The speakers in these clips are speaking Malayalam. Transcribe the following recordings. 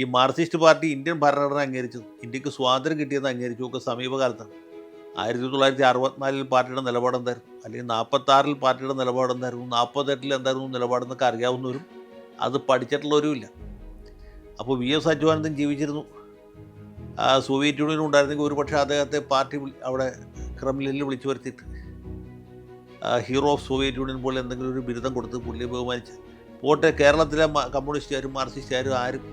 ഈ മാർക്സിസ്റ്റ് പാർട്ടി ഇന്ത്യൻ ഭരണഘടന അംഗീകരിച്ചത് ഇന്ത്യയ്ക്ക് സ്വാതന്ത്ര്യം കിട്ടിയെന്ന് അംഗീകരിച്ചു ഒക്കെ സമീപകാലത്താണ്. ആയിരത്തി തൊള്ളായിരത്തി അറുപത്തിനാലിൽ പാർട്ടിയുടെ നിലപാട് എന്തായിരുന്നു? അല്ലെങ്കിൽ നാൽപ്പത്താറിൽ പാർട്ടിയുടെ നിലപാട് എന്തായിരുന്നു? നാൽപ്പത്തെട്ടിൽ എന്തായിരുന്നു നിലപാടെന്നൊക്കെ അറിയാവുന്നവരും അത് പഠിച്ചിട്ടുള്ളവരുമില്ല. അപ്പോൾ വി എസ് അച്യുതാനന്ദൻ ജീവിച്ചിരുന്നു. സോവിയറ്റ് യൂണിയൻ ഉണ്ടായിരുന്നെങ്കിൽ ഒരു പക്ഷേ അദ്ദേഹത്തെ പാർട്ടി അവിടെ ക്രെംലിനിൽ വിളിച്ചു വരുത്തിയിട്ട് ഹീറോ ഓഫ് സോവിയറ്റ് യൂണിയൻ പോലെ എന്തെങ്കിലും ഒരു ബിരുദം കൊടുത്ത് പുള്ളിയെ ബഹുമാനിച്ച്. പോട്ടെ കേരളത്തിലെ കമ്മ്യൂണിസ്റ്റുകാരും മാർക്സിസ്റ്റുകാരും ആരും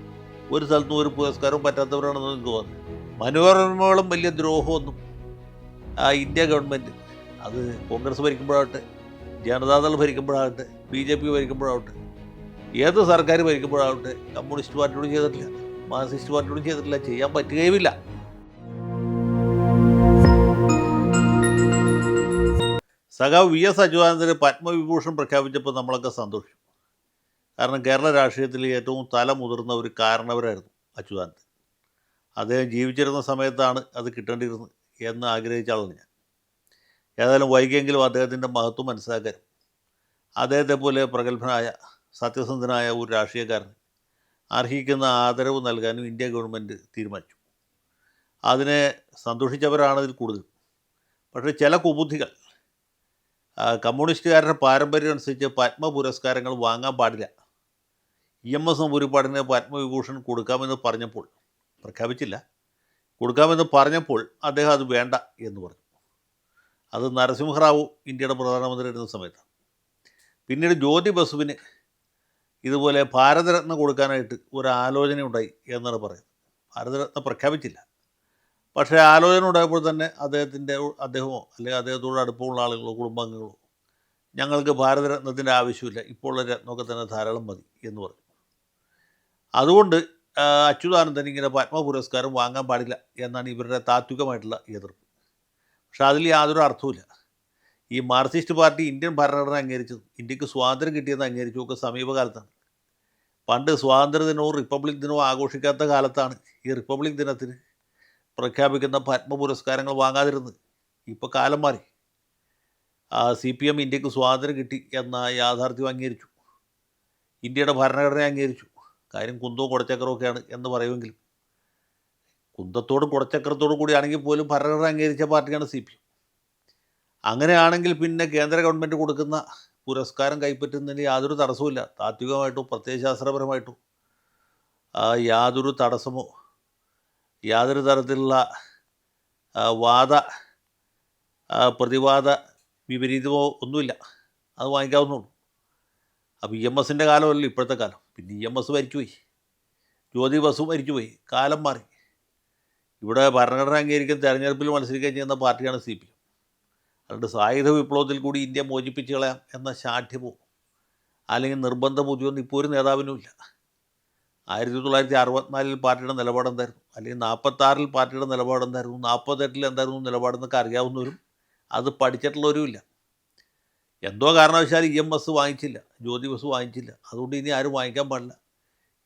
ഒരു സ്ഥലത്തും ഒരു പുരസ്കാരവും പറ്റാത്തവരാണെന്ന് എനിക്ക് തോന്നുന്നു മനോരമകളും വലിയ ദ്രോഹമൊന്നും ആ ഇന്ത്യ ഗവൺമെന്റ് അത് കോൺഗ്രസ് ഭരിക്കുമ്പോഴാവട്ടെ ജനതാദൾ ഭരിക്കുമ്പോഴാകട്ടെ ബി ജെ പി ഭരിക്കുമ്പോഴാവട്ടെ ഏത് സർക്കാർ ഭരിക്കുമ്പോഴാവട്ടെ കമ്മ്യൂണിസ്റ്റ് പാർട്ടിയോടും ചെയ്തിട്ടില്ല മാർക്സിസ്റ്റ് പാർട്ടിയോടും ചെയ്തിട്ടില്ല ചെയ്യാൻ പറ്റുകയുമില്ല. സഖാവ് വി എസ് അച്യുതാനന്ദന് പത്മവിഭൂഷൺ പ്രഖ്യാപിച്ചപ്പോൾ നമ്മളൊക്കെ സന്തോഷിച്ചു. കാരണം കേരള രാഷ്ട്രീയത്തിൽ ഏറ്റവും തല മുതിർന്ന ഒരു കാരണവരായിരുന്നു അച്യുതാനന്ദൻ അദ്ദേഹം ജീവിച്ചിരുന്ന സമയത്താണ് അത് കിട്ടേണ്ടിയിരുന്നത് എന്ന് ആഗ്രഹിച്ച ആളാണ് ഞാൻ. ഏതായാലും വൈകിയെങ്കിലും അദ്ദേഹത്തിന്റെ മഹത്വം മനസ്സിലാക്കാൻ അദ്ദേഹത്തെ പോലെ പ്രഗത്ഭനായ സത്യസന്ധനായ ഒരു രാഷ്ട്രീയക്കാരൻ അർഹിക്കുന്ന ആദരവ് നൽകാനും ഇന്ത്യ ഗവൺമെന്റ് തീരുമാനിച്ചു. അതിനെ സന്തോഷിച്ചവരാണതിൽ കൂടുതൽ. പക്ഷേ ചില കുബുദ്ധികൾ കമ്മ്യൂണിസ്റ്റുകാരുടെ പാരമ്പര്യം അനുസരിച്ച് പത്മ പുരസ്കാരങ്ങൾ വാങ്ങാൻ പാടില്ല. ഇ എം എസ് നമ്പൂരിപ്പാടിന് പത്മവിഭൂഷൺ കൊടുക്കാമെന്ന് പറഞ്ഞപ്പോൾ പ്രഖ്യാപിച്ചില്ല. കൊടുക്കാമെന്ന് പറഞ്ഞപ്പോൾ അദ്ദേഹം അത് വേണ്ട എന്ന് പറഞ്ഞു. അത് നരസിംഹറാവു ഇന്ത്യയുടെ പ്രധാനമന്ത്രി ഇരുന്ന സമയത്താണ്. പിന്നീട് ജ്യോതി ബസുവിന് ഇതുപോലെ ഭാരതരത്ന കൊടുക്കാനായിട്ട് ഒരു ആലോചന ഉണ്ടായി എന്നാണ് പറയുന്നത്. ഭാരതരത്ന പ്രഖ്യാപിച്ചില്ല. പക്ഷേ ആലോചന ഉണ്ടായപ്പോൾ തന്നെ അദ്ദേഹത്തിന്റെ അദ്ദേഹമോ അല്ലെങ്കിൽ അദ്ദേഹത്തോട് അടുപ്പമുള്ള ആളുകളോ കുടുംബാംഗങ്ങളോ ഞങ്ങൾക്ക് ഭാരതരത്നത്തിന്റെ ആവശ്യമില്ല ഇപ്പോൾ രത്നമൊക്കെ തന്നെ ധാരാളം മതി എന്ന് പറഞ്ഞു. അതുകൊണ്ട് അച്യുതാനന്ദൻ ഇങ്ങനെ പത്മ പുരസ്കാരം വാങ്ങാൻ പാടില്ല എന്നാണ് ഇവരുടെ താത്വികമായിട്ടുള്ള എതിർപ്പ്. പക്ഷെ അതിൽ യാതൊരു അർത്ഥവുമില്ല. ഈ മാർക്സിസ്റ്റ് പാർട്ടി ഇന്ത്യൻ ഭരണഘടന അംഗീകരിച്ചത് ഇന്ത്യയ്ക്ക് സ്വാതന്ത്ര്യം കിട്ടിയെന്ന് അംഗീകരിച്ചു ഒക്കെ സമീപകാലത്താണ്. പണ്ട് സ്വാതന്ത്ര്യ ദിനവും റിപ്പബ്ലിക് ദിനവും ആഘോഷിക്കാത്ത കാലത്താണ് ഈ റിപ്പബ്ലിക് ദിനത്തിന് പ്രഖ്യാപിക്കുന്ന പത്മ പുരസ്കാരങ്ങൾ വാങ്ങാതിരുന്നത്. ഇപ്പോൾ കാലം മാറി. സി പി എം ഇന്ത്യയ്ക്ക് സ്വാതന്ത്ര്യം കിട്ടി എന്ന യാഥാർത്ഥ്യം അംഗീകരിച്ചു. ഇന്ത്യയുടെ ഭരണഘടന അംഗീകരിച്ചു. കാര്യം കുന്തവും കുടച്ചക്രവും എന്ന് പറയുമെങ്കിലും കുന്തത്തോടും കുടച്ചക്രത്തോടും കൂടിയാണെങ്കിൽ പോലും ഭരണം അംഗീകരിച്ച പാർട്ടിയാണ് സി പി എം. അങ്ങനെയാണെങ്കിൽ പിന്നെ കേന്ദ്ര ഗവൺമെന്റ് കൊടുക്കുന്ന പുരസ്കാരം കൈപ്പറ്റുന്നതിന് യാതൊരു തടസ്സവുമില്ല. താത്വികമായിട്ടോ പ്രത്യയശാസ്ത്രപരമായിട്ടോ യാതൊരു തടസ്സമോ യാതൊരു തരത്തിലുള്ള വാദ പ്രതിവാദ വിപരീതമോ ഒന്നുമില്ല. അത് വാങ്ങിക്കാവുന്നുള്ളൂ അപ്പോൾ ഇ എം എസിന്റെ കാലമല്ലോ ഇപ്പോഴത്തെ കാലം. പിന്നെ ഇ എം എസ് മരിച്ചുപോയി ജ്യോതി ബസു മരിച്ചുപോയി കാലം മാറി. ഇവിടെ ഭരണഘടന അംഗീകരിക്കുന്ന തെരഞ്ഞെടുപ്പിൽ മത്സരിക്കുകയും ചെയ്യുന്ന പാർട്ടിയാണ് സി പി എം അതുകൊണ്ട് സായുധ വിപ്ലവത്തിൽ കൂടി ഇന്ത്യ മോചിപ്പിച്ച് കളയാം എന്ന ശാഠ്യമോ അല്ലെങ്കിൽ നിർബന്ധ ബുദ്ധിയൊന്നും ഇപ്പോൾ ഒരു നേതാവിനുമില്ല ആയിരത്തി തൊള്ളായിരത്തി അറുപത്തിനാലിൽ പാർട്ടിയുടെ നിലപാടെന്തായിരുന്നു അല്ലെങ്കിൽ നാൽപ്പത്താറിൽ പാർട്ടിയുടെ നിലപാടെന്തായിരുന്നു നാൽപ്പത്തെട്ടിൽ എന്തായിരുന്നു നിലപാടെന്നൊക്കെ അറിയാവുന്നവരും അത് പഠിച്ചിട്ടുള്ളവരുമില്ല എന്തോ കാരണവശാൽ ഇ എം ബസ് വാങ്ങിച്ചില്ല ജ്യോതി ബസ് വാങ്ങിച്ചില്ല. അതുകൊണ്ട് ഇനി ആരും വാങ്ങിക്കാൻ പാടില്ല.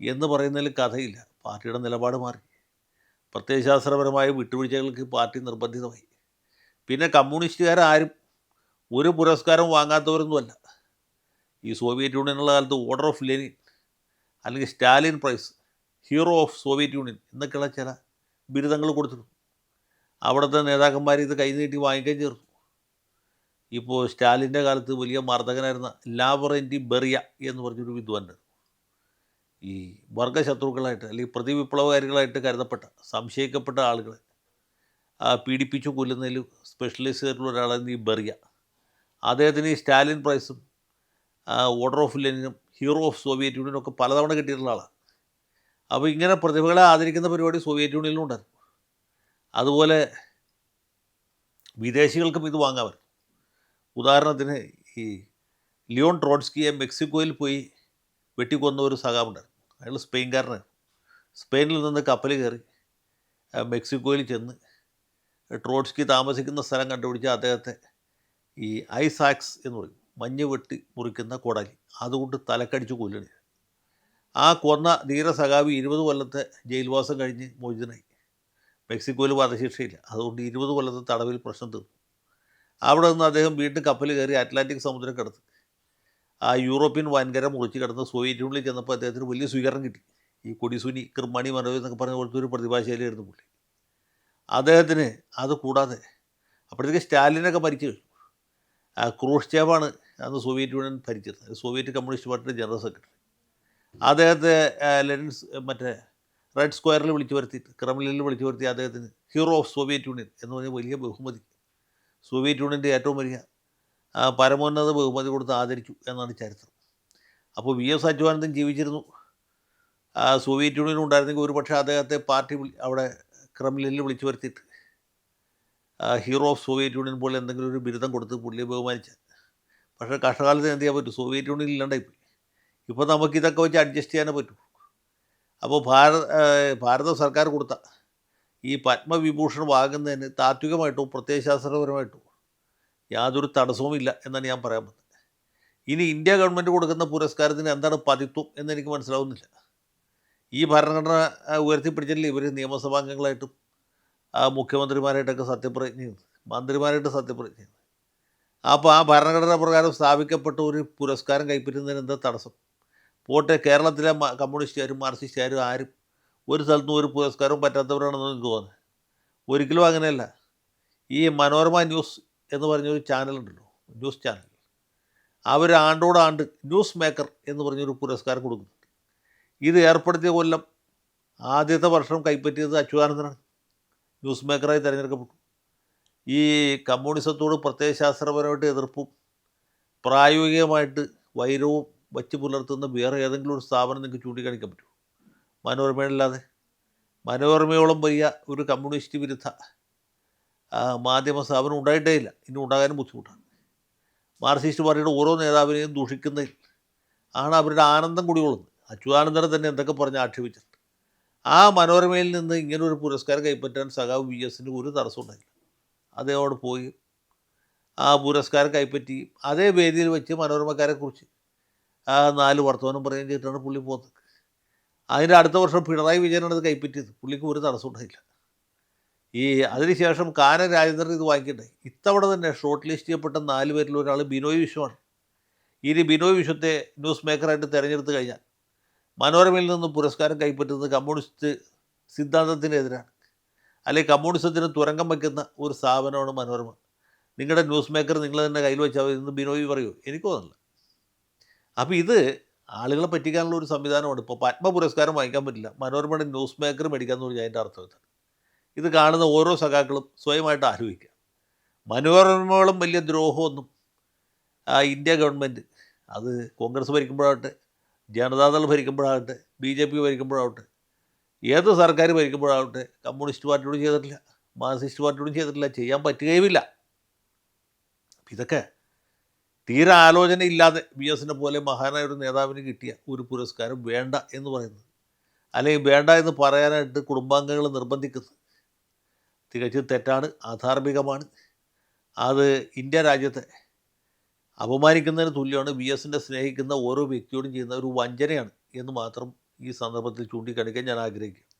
എന്ന് പറയുന്നതിൽ കഥയില്ല. പാർട്ടിയുടെ നിലപാട് മാറി. പ്രത്യയശാസ്ത്രപരമായ വിട്ടുവീഴ്ചകൾക്ക് പാർട്ടി നിർബന്ധിതമായി. പിന്നെ കമ്മ്യൂണിസ്റ്റുകാരും ഒരു പുരസ്കാരം വാങ്ങാത്തവരൊന്നുമല്ല. ഈ സോവിയറ്റ് യൂണിയനുള്ള കാലത്ത് ഓർഡർ ഓഫ് ലെനിൻ അല്ലെങ്കിൽ Stalin prize hero of Soviet Union എന്നൊക്കെയുള്ള ചില ബിരുദങ്ങൾ കൊടുത്തിരുന്നു. അവിടുത്തെ നേതാക്കന്മാർ ഇത് കൈനീട്ടി വാങ്ങിക്കുകയും ചേർന്നു ഇപ്പോൾ സ്റ്റാലിന്റെ കാലത്ത് വലിയ മർദ്ദകനായിരുന്ന ലാവറന്റി ബെറിയ എന്ന് പറഞ്ഞൊരു വിദ്വാനുണ്ട് ഈ വർഗശത്രുക്കളായിട്ട് അല്ലെങ്കിൽ പ്രതിവിപ്ലവകാരികളായിട്ട് കരുതപ്പെട്ട സംശയിക്കപ്പെട്ട ആളുകളെ പീഡിപ്പിച്ചു കൊല്ലുന്നതിൽ സ്പെഷ്യലൈസ് ചെയ്തിട്ടുള്ള ഒരാളായിരുന്നു ഈ ബെറിയ. അദ്ദേഹത്തിന് ഈ സ്റ്റാലിൻ പ്രൈസും ഓർഡർ ഓഫ് ലെനിനും ഹീറോ ഓഫ് സോവിയറ്റ് യൂണിയനും ഒക്കെ പലതവണ കിട്ടിയിട്ടുള്ള ആളാണ്. അപ്പോൾ ഇങ്ങനെ പ്രതിഭകളെ ആദരിക്കുന്ന പരിപാടി സോവിയറ്റ് യൂണിയനിലും ഉണ്ടായിരുന്നു അതുപോലെ വിദേശികൾക്കും ഇത് വാങ്ങാൻ ഉദാഹരണത്തിന് ഈ ലിയോൺ ട്രോട്സ്കിയെ മെക്സിക്കോയിൽ പോയി വെട്ടിക്കൊന്ന ഒരു സഖാവുണ്ടായിരുന്നു. അയാൾ സ്പെയിൻകാരനാണ്. സ്പെയിനിൽ നിന്ന് കപ്പൽ കയറി മെക്സിക്കോയിൽ ചെന്ന് ട്രോട്സ്കി താമസിക്കുന്ന സ്ഥലം കണ്ടുപിടിച്ച് അദ്ദേഹത്തെ ഈ ഐസാക്സ് എന്ന് പറയും മഞ്ഞ് വെട്ടി മുറിക്കുന്ന കോടാലി അതുകൊണ്ട് തലക്കടിച്ച് കൊല്ലണി ആ കൊന്ന ധീര സഖാവി ഇരുപത് കൊല്ലത്തെ ജയിൽവാസം കഴിഞ്ഞ് മോചിതനായി. മെക്സിക്കോയിൽ വധശിക്ഷയില്ല. അതുകൊണ്ട് ഇരുപത് കൊല്ലത്തെ തടവിൽ പ്രശ്നം തീർന്നു. അവിടെ നിന്ന് അദ്ദേഹം വീണ്ടും കപ്പൽ കയറി അറ്റ്ലാന്റിക് സമുദ്രം കടത്ത് ആ യൂറോപ്യൻ വൻകര മുറിച്ച് കിടന്ന് സോവിയറ്റ് യൂണിയനിൽ ചെന്നപ്പോൾ അദ്ദേഹത്തിന് വലിയ സ്വീകരണം കിട്ടി. ഈ കൊടിസുനി കൃമണി മനോജ് എന്നൊക്കെ പറഞ്ഞ പോലത്തെ ഒരു പ്രതിഭാശാലിയായിരുന്നു പുള്ളി. അദ്ദേഹത്തിന് അത് കൂടാതെ അപ്പോഴത്തേക്ക് സ്റ്റാലിനൊക്കെ മരിച്ചു കഴിഞ്ഞു ക്രൂഷ്ചേവാണ് അന്ന് സോവിയറ്റ് യൂണിയൻ ഭരിച്ചിരുന്നത്. സോവിയറ്റ് കമ്മ്യൂണിസ്റ്റ് പാർട്ടിയുടെ ജനറൽ സെക്രട്ടറി. അദ്ദേഹത്തെ ആ, ലെനിൻസ് മറ്റേ റെഡ് സ്ക്വയറിൽ വിളിച്ചു വരുത്തിയിട്ട് ക്രെംലിനിൽ വിളിച്ചു വരുത്തി അദ്ദേഹത്തിന് ഹീറോ ഓഫ് സോവിയറ്റ് യൂണിയൻ എന്ന് പറഞ്ഞ വലിയ ബഹുമതി. സോവിയറ്റ് യൂണിയന്റെ ഏറ്റവും വലിയ പരമോന്നത ബഹുമതി കൊടുത്ത് ആദരിച്ചു എന്നാണ് ചരിത്രം. അപ്പോൾ വി എസ് അച്യുതാനന്ദൻ ജീവിച്ചിരുന്നു. സോവിയറ്റ് യൂണിയൻ ഉണ്ടായിരുന്നെങ്കിൽ ഒരു പക്ഷേ അദ്ദേഹത്തെ പാർട്ടി അവിടെ ക്രെംലിനിൽ വിളിച്ചു വരുത്തിയിട്ട് ഹീറോ ഓഫ് സോവിയറ്റ് യൂണിയൻ പോലെ എന്തെങ്കിലും ഒരു ബിരുദം കൊടുത്ത് പുള്ളിയെ ബഹുമാനിച്ച. പക്ഷേ കഷ്ടകാലത്ത് എന്ത് ചെയ്യാൻ പറ്റും? സോവിയറ്റ് യൂണിയൻ ഇല്ലാണ്ടായിപ്പോയി ഇപ്പോൾ നമുക്കിതൊക്കെ വെച്ച് അഡ്ജസ്റ്റ് ചെയ്യാനേ പറ്റൂ. അപ്പോൾ ഭാരത ഭാരത സർക്കാർ കൊടുത്ത ഈ പത്മവിഭൂഷൺ വാങ്ങുന്നതിന് താത്വികമായിട്ടോ പ്രത്യയശാസ്ത്രപരമായിട്ടോ യാതൊരു തടസ്സവുമില്ല എന്നാണ് ഞാൻ പറയാൻ പറ്റുന്നത് ഇനി ഇന്ത്യ ഗവൺമെന്റ് കൊടുക്കുന്ന പുരസ്കാരത്തിന് എന്താണ് പതിത്വം എന്നെനിക്ക് മനസ്സിലാവുന്നില്ല. ഈ ഭരണഘടന ഉയർത്തിപ്പിടിച്ചിട്ടില്ല ഇവർ നിയമസഭാംഗങ്ങളായിട്ടും മുഖ്യമന്ത്രിമാരായിട്ടൊക്കെ സത്യപ്രതിജ്ഞ ചെയ്യുന്നത് മന്ത്രിമാരായിട്ട് സത്യപ്രതിജ്ഞ ചെയ്യുന്നത് അപ്പോൾ ആ ഭരണഘടന പ്രകാരം സ്ഥാപിക്കപ്പെട്ട ഒരു പുരസ്കാരം കൈപ്പറ്റുന്നതിന് എന്താ തടസ്സം? പോട്ടെ കേരളത്തിലെ കമ്മ്യൂണിസ്റ്റുകാരും മാർക്സിസ്റ്റുകാരും ആരും ഒരു സ്ഥലത്തും ഒരു പുരസ്കാരവും പറ്റാത്തവരാണെന്ന് എനിക്ക് തോന്നുന്നത് ഒരിക്കലും അങ്ങനെയല്ല. ഈ മനോരമ ന്യൂസ് എന്ന് പറഞ്ഞൊരു ചാനലുണ്ടല്ലോ ന്യൂസ് ചാനൽ അവർ ആണ്ടോടാണ്ട് ന്യൂസ് മേക്കർ എന്ന് പറഞ്ഞൊരു പുരസ്കാരം കൊടുക്കുന്നുണ്ട് ഇത് ഏർപ്പെടുത്തിയ കൊല്ലം ആദ്യത്തെ വർഷം കൈപ്പറ്റിയത് അച്യുതാനന്ദനാണ്. ന്യൂസ് മേക്കറായി തിരഞ്ഞെടുക്കപ്പെട്ടു. ഈ കമ്മ്യൂണിസത്തോട് പ്രത്യയശാസ്ത്രപരമായിട്ട് എതിർപ്പും പ്രായോഗികമായിട്ട് വൈരവും വച്ച് പുലർത്തുന്ന വേറെ ഏതെങ്കിലും ഒരു സ്ഥാപനം നിങ്ങൾക്ക് ചൂണ്ടിക്കാണിക്കാൻ പറ്റുമോ? മനോരമയല്ലാതെ. മനോരമയോളം വലിയ ഒരു കമ്മ്യൂണിസ്റ്റ് വിരുദ്ധ. മാധ്യമ സ്ഥാപനം ഉണ്ടായിട്ടേ ഇല്ല ഇനി ഉണ്ടാകാനും ബുദ്ധിമുട്ടാണ്. മാർക്സിസ്റ്റ് പാർട്ടിയുടെ ഓരോ നേതാവിനെയും ദൂഷിക്കുന്നതിൽ ആണ് അവരുടെ ആനന്ദം കുടികൊള്ളുന്നത്. അച്യുതാനന്ദനെ തന്നെ എന്തൊക്കെ പറഞ്ഞ് ആക്ഷേപിച്ചിട്ടുണ്ട്. ആ മനോരമയിൽ നിന്ന് ഇങ്ങനൊരു പുരസ്കാരം കൈപ്പറ്റാൻ സഖാവ് വി എസിന് ഒരു തടസ്സം ഉണ്ടായില്ല. അദ്ദേഹം അവിടെ പോയി. ആ പുരസ്കാരം കൈപ്പറ്റി അതേ വേദിയിൽ വെച്ച് മനോരമക്കാരെക്കുറിച്ച് ആ നാല് വർത്തമാനം പറയുകയും ചെയ്തിട്ടാണ് പുള്ളി പോകുന്നത്. അതിന്റെ അടുത്ത വർഷം പിണറായി വിജയനാണ് അത് കൈപ്പറ്റിയത്. പുള്ളിക്ക് ഒരു തടസ്സം ഉണ്ടായില്ല. ഈ അതിനുശേഷം കാന രാജേന്ദ്രൻ ഇത് വാങ്ങിക്കണ്ടായി ഇത്തവണ തന്നെ ഷോർട്ട് ലിസ്റ്റ് ചെയ്യപ്പെട്ട നാല് പേരിൽ ഒരാൾ ബിനോയ് വിശ്വമാണ്. ഇനി ബിനോയ് വിശ്വത്തെ ന്യൂസ് മേക്കറായിട്ട് തിരഞ്ഞെടുത്ത് കഴിഞ്ഞാൽ മനോരമയിൽ നിന്ന് പുരസ്കാരം കൈപ്പറ്റുന്നത് കമ്മ്യൂണിസ്റ്റ് സിദ്ധാന്തത്തിനെതിരാണ്. അല്ലെങ്കിൽ കമ്മ്യൂണിസത്തിന് തുരങ്കം വയ്ക്കുന്ന ഒരു സ്ഥാപനമാണ് മനോരമ. നിങ്ങളുടെ ന്യൂസ് മേക്കർ നിങ്ങൾ തന്നെ കയ്യിൽ വെച്ചാൽ ഇന്ന് ബിനോയ് പറയൂ എനിക്ക് അപ്പോൾ ഇത് ആളുകളെ പറ്റിക്കാനുള്ള ഒരു സംവിധാനമാണ്. ഇപ്പോൾ പത്മ പുരസ്കാരം വാങ്ങിക്കാൻ പറ്റില്ല. മനോരമയുടെ ന്യൂസ് മേക്കർ മേടിക്കാമെന്ന് പറഞ്ഞാൽ അതിന്റെ അർത്ഥം ഇതാണ്. ഇത് കാണുന്ന ഓരോ സഖാക്കളും സ്വയമായിട്ട് ആലോചിക്കുക മനോരമകളും വലിയ ദ്രോഹമൊന്നും ഇന്ത്യ ഗവൺമെന്റ് അത് കോൺഗ്രസ് ഭരിക്കുമ്പോഴാകട്ടെ ജനതാദൾ ഭരിക്കുമ്പോഴാകട്ടെ ബി ജെ പി ഭരിക്കുമ്പോഴാകട്ടെ ഏത് സർക്കാർ ഭരിക്കുമ്പോഴാകട്ടെ കമ്മ്യൂണിസ്റ്റ് പാർട്ടിയോടും ചെയ്തിട്ടില്ല മാർക്സിസ്റ്റ് പാർട്ടിയോടും ചെയ്തിട്ടില്ല ചെയ്യാൻ പറ്റുകയുമില്ല. ഇതൊക്കെ തീരെ ആലോചന ഇല്ലാതെ ബി എസിനെ പോലെ മഹാനായ ഒരു നേതാവിന് കിട്ടിയ ഒരു പുരസ്കാരം വേണ്ട എന്ന് പറയുന്നത്. അല്ലെങ്കിൽ വേണ്ട എന്ന് പറയാനായിട്ട് കുടുംബാംഗങ്ങൾ നിർബന്ധിക്കുന്നത് തികച്ചും തെറ്റാണ് അധാർമികമാണ്. അത് ഇന്ത്യ രാജ്യത്തെ അപമാനിക്കുന്നതിന് തുല്യമാണ് ബി എസിനെ സ്നേഹിക്കുന്ന ഓരോ വ്യക്തിയോടും ചെയ്യുന്ന ഒരു വഞ്ചനയാണ് എന്ന് മാത്രം ഈ സന്ദർഭത്തിൽ ചൂണ്ടിക്കാണിക്കാൻ ഞാൻ ആഗ്രഹിക്കുന്നു.